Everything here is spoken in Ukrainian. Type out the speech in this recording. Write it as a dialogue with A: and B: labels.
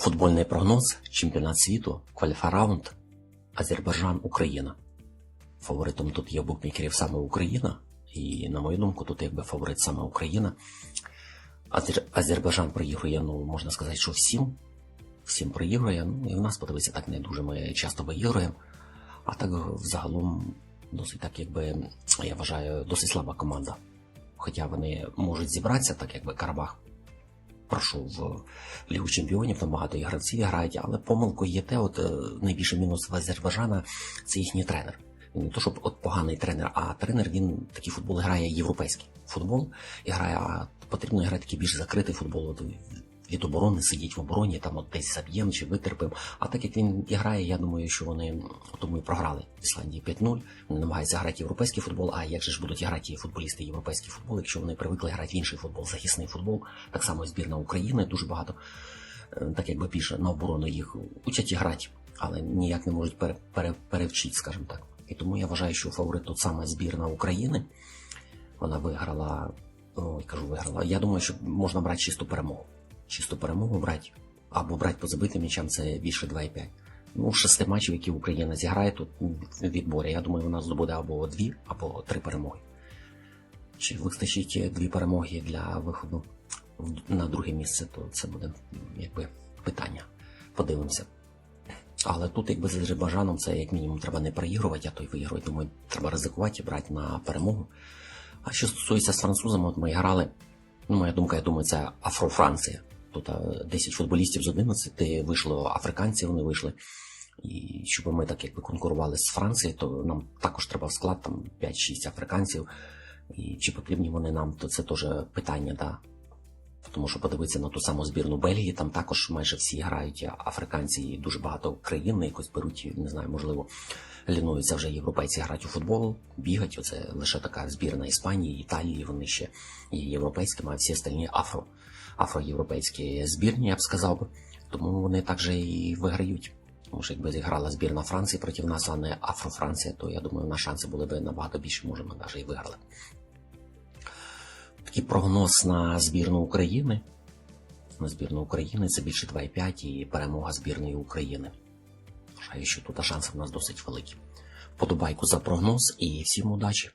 A: Футбольний прогноз, чемпіонат світу, кваліфараунд, Азербайджан, Україна. Фаворитом тут є букмекерів саме Україна, і на мою думку, тут якби фаворит саме Україна. Азер... Азербайджан проігрує, ну можна сказати, що всім. Всім проігрує. Ну і в нас подивися, так не дуже ми часто виігруємо. А так взагалом досить так, якби я вважаю, досить слаба команда. Хоча вони можуть зібратися, так якби Карабах пройшов в Лігу Чемпіонів, там багато і гравців грають, але помилкою є те, от найбільше найбільший мінус в Азербайджана це їхній тренер. Він не то, щоб от поганий тренер, а тренер він такий футбол грає європейський футбол і грає, а потрібно грати такий більш закритий футбол. Від оборони сидіть в обороні, там от десь заб'ємо чи витерпимо. А так як він і грає, я думаю, що вони тому і програли в Ісландії 5-0. Вони намагаються грати європейський футбол. А як же ж будуть грати футболісти європейський футбол, якщо вони привикли грати в інший футбол, захисний футбол, так само і збірна України дуже багато, е, так якби більше на оборону їх учать і грати, але ніяк не можуть пере, пере, перевчити, скажімо так. І тому я вважаю, що фаворит тут саме збірна України. Вона виграла, ой, кажу, виграла. Я думаю, що можна брати чисту перемогу. Чисту перемогу брати, або брати по забитим м'ячам це більше 2,5. Ну, шести матчів, які Україна зіграє тут відборі, я думаю, вона здобуде або дві, або три перемоги. Чи вистачить дві перемоги для виходу на друге місце, то це буде якби питання. Подивимося. Але тут, якби з Азербайджаном, це як мінімум треба не проігрувати, а то й. Думаю, треба ризикувати і брати на перемогу. А що стосується з французами, от ми грали. Ну, моя думка, я думаю, це Афро-Франція. Тут а, 10 футболістів з 11 вийшло африканці, вони вийшли. І щоб ми так якби конкурували з Францією, то нам також треба в склад там 5-6 африканців. І чи потрібні вони нам, то це теж питання, да. Тому що подивитися на ту саму збірну Бельгії, там також майже всі грають африканці, і дуже багато країн якось беруть, не знаю, можливо, лінуються вже європейці грають у футбол, бігать. Оце лише така збірна Іспанії, Італії, вони ще є європейськими, а всі остальні афро, афроєвропейські збірні, я б сказав би. Тому вони також і виграють. Тому що якби зіграла збірна Франції проти нас, а не Афро-Франція, то я думаю, на шанси були б набагато більше, може, ми навіть і виграли. Такий прогноз на збірну України. На збірну України це більше 2,5 і перемога збірної України. Вважаю, що тут шанси в нас досить великі. Подобайку за прогноз і всім удачі!